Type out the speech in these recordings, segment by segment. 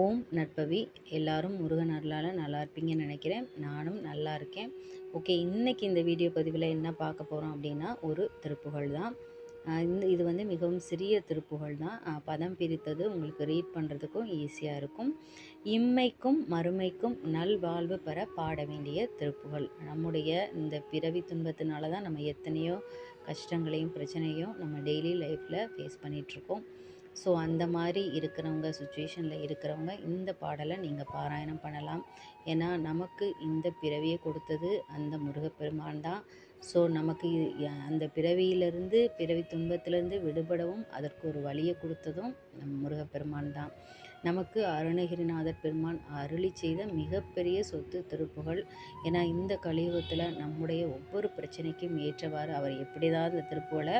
ஓம் நட்பவி எல்லாரும் முருகன் அருளால் நல்லா இருப்பீங்கன்னு நினைக்கிறேன். நானும் நல்லா இருக்கேன். ஓகே இன்றைக்கி இந்த வீடியோ பதிவில் என்ன பார்க்க போகிறோம் அப்படின்னா ஒரு திருப்புகழ் தான். இந்த இது வந்து மிகவும் சிறிய திருப்புகழ் தான். பதம் பிரித்தது உங்களுக்கு ரீட் பண்ணுறதுக்கும் ஈஸியாக இருக்கும். இம்மைக்கும் மறுமைக்கும் நல்வாழ்வு பெற பாட வேண்டிய திருப்புகழ். நம்முடைய இந்த பிறவி துன்பத்தினால தான் நம்ம எத்தனையோ கஷ்டங்களையும் பிரச்சனையும் நம்ம டெய்லி லைஃப்பில் ஃபேஸ் பண்ணிகிட்ருக்கோம் ஸோ அந்த மாதிரி இருக்கிறவங்க சுச்சுவேஷனில் இருக்கிறவங்க இந்த பாடலை நீங்கள் பாராயணம் பண்ணலாம். ஏன்னா நமக்கு இந்த பிறவியை கொடுத்தது அந்த முருகப்பெருமான் தான். ஸோ நமக்கு அந்த பிறவியிலிருந்து பிறவி துன்பத்திலேருந்து விடுபடவும் அதற்கு ஒரு வழியை கொடுத்ததும் நம் முருகப்பெருமான் தான். நமக்கு அருணகிரிநாதர் பெருமான் அருளி செய்த மிகப்பெரிய சொத்து திருப்புகள் ஏன்னா இந்த கலியுகத்தில் நம்முடைய ஒவ்வொரு பிரச்சனைக்கும் ஏற்றவாறு அவர் எப்படிதான் அந்த திருப்புகளை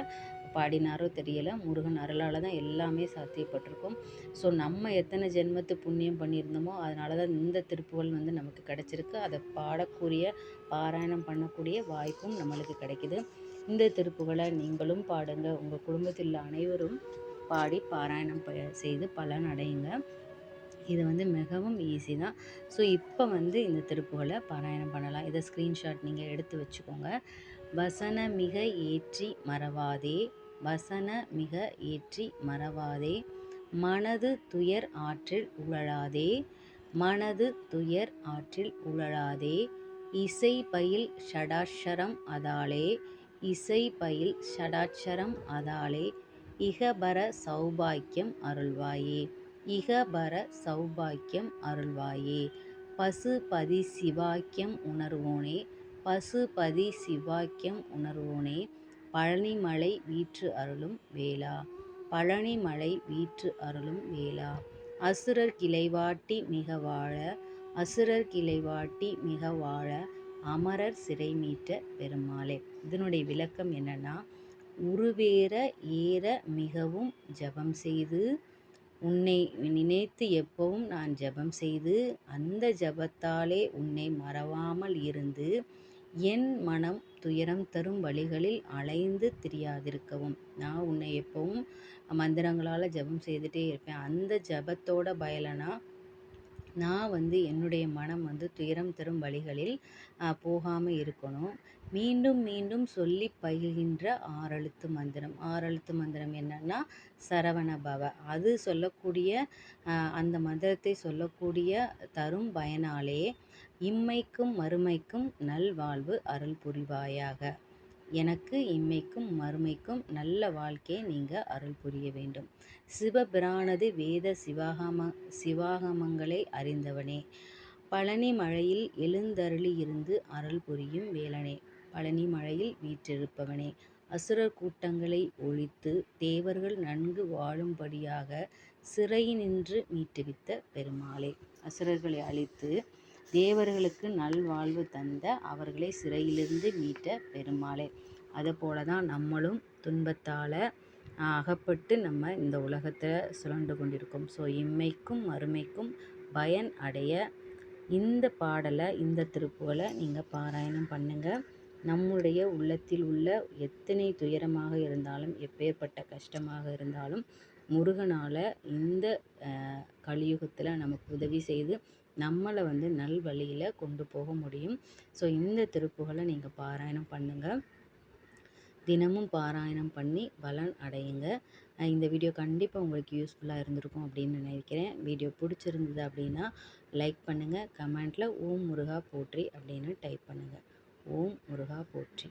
பாடினாரோ தெரியலை முருகன் அருளால் தான் எல்லாமே சாத்தியப்பட்டிருக்கும். ஸோ நம்ம எத்தனை ஜென்மத்து புண்ணியம் பண்ணியிருந்தோமோ அதனால தான் இந்த திருப்புகள் வந்து நமக்கு கிடச்சிருக்கு. அதை பாடக்கூடிய பாராயணம் பண்ணக்கூடிய வாய்ப்பும் நம்மளுக்கு கிடைக்கிது. இந்த திருப்புகளை நீங்களும் பாடுங்க. உங்கள் குடும்பத்தில் உள்ள அனைவரும் பாடி பாராயணம் செய்து பலன் அடையுங்க. இது வந்து மிகவும் ஈஸி தான். ஸோ இப்போ வந்து இந்த திருப்புகளை பாராயணம் பண்ணலாம். இதை ஸ்க்ரீன்ஷாட் நீங்கள் எடுத்து வச்சுக்கோங்க. வசன மிக ஏற்றி மறவாதே. வசன மிக ஏற்றி மறவாதே. மனது துயர் ஆற்றில் உழலாதே. மனது துயர் ஆற்றில் உழலாதே. இசை பயில் ஷடாட்சரம் அதாலே. இசை பயில் ஷடாட்சரம் அதாலே. இகபர சௌபாக்கியம் அருள்வாயே. இகபர சௌபாக்கியம் அருள்வாயே. பசுபதி சிவாக்கியம் உணர்வோனே. பசுபதி சிவாக்கியம் உணர்வோனே. பழனிமலை வீற்று அருளும் வேளா. பழனிமலை வீற்று அருளும் வேளா. அசுரர் கிளைவாட்டி மிக வாழ அசுரர் கிளைவாட்டி மிக வாழ அமரர் சிறை மீட்ட பெருமாளே. இதனுடைய விளக்கம் என்னன்னா உருவேற ஏற மிகவும் ஜபம் செய்து உன்னை நினைத்து எப்பவும் நான் ஜபம் செய்து அந்த ஜபத்தாலே உன்னை மறவாமல் இருந்து என் மனம் துயரம் தரும் வழிகளில் அலைந்து திரியாதிருக்கவும். நான் உன்னை எப்பவும் மந்திரங்களால் ஜபம் செய்துகிட்டே இருப்பேன். அந்த ஜபத்தோட பயலனா நான் வந்து என்னுடைய மனம் வந்து துயரம் தரும் வழிகளில் போகாமல் இருக்கணும். மீண்டும் மீண்டும் சொல்லி பயில்கின்ற ஆறெழுத்து மந்திரம். ஆறெழுத்து மந்திரம் என்னன்னா சரவண பவ. அது சொல்லக்கூடிய அந்த மந்திரத்தை சொல்லக்கூடிய தரும் பயனாலே இம்மைக்கும் மறுமைக்கும் நல்வாழ்வு அருள் புரிவாயாக. எனக்கு இம்மைக்கும் மறுமைக்கும் நல்ல வாழ்க்கையை நீங்கள் அருள் புரிய வேண்டும். சிவபிரானது வேத சிவாகம சிவாகமங்களை அறிந்தவனே. பழனி மழையில் எழுந்தருளி இருந்து அருள் புரியும் வேலனே. பழனி மழையில் வீற்றிருப்பவனே. அசுரர் கூட்டங்களை ஒழித்து தேவர்கள் நன்கு வாழும்படியாக சிறையினின்று மீட்டுவித்த பெருமாளே. அசுரர்களை அழித்து தேவர்களுக்கு நல்வாழ்வு தந்த அவர்களை சிறையிலிருந்து மீட்ட பெருமாளே. அதை போல தான் நம்மளும் துன்பத்தால் அகப்பட்டு நம்ம இந்த உலகத்தை சுழண்டு கொண்டிருக்கோம். ஸோ இம்மைக்கும் மறுமைக்கும் பயன் அடைய இந்த பாடலை இந்த திருப்புகளை நீங்கள் பாராயணம் பண்ணுங்கள் நம்முடைய உள்ளத்தில் உள்ள எத்தனை துயரமாக இருந்தாலும் எப்பேற்பட்ட கஷ்டமாக இருந்தாலும் முருகனால் இந்த கலியுகத்தில் நமக்கு உதவி செய்து நம்மளை வந்து நல்வழியில் கொண்டு போக முடியும். ஸோ இந்த திருப்புகளை நீங்கள் பாராயணம் பண்ணுங்கள் தினமும் பாராயணம் பண்ணி பலன் அடையுங்க. இந்த வீடியோ கண்டிப்பாக உங்களுக்கு யூஸ்ஃபுல்லாக இருந்திருக்கும் அப்படின்னு நினைக்கிறேன். வீடியோ பிடிச்சிருந்தது அப்படின்னா லைக் பண்ணுங்கள் கமெண்ட்டில் ஓம் முருகா போற்றி அப்படின்னு டைப் பண்ணுங்கள் ஓம் முருகா போற்றி.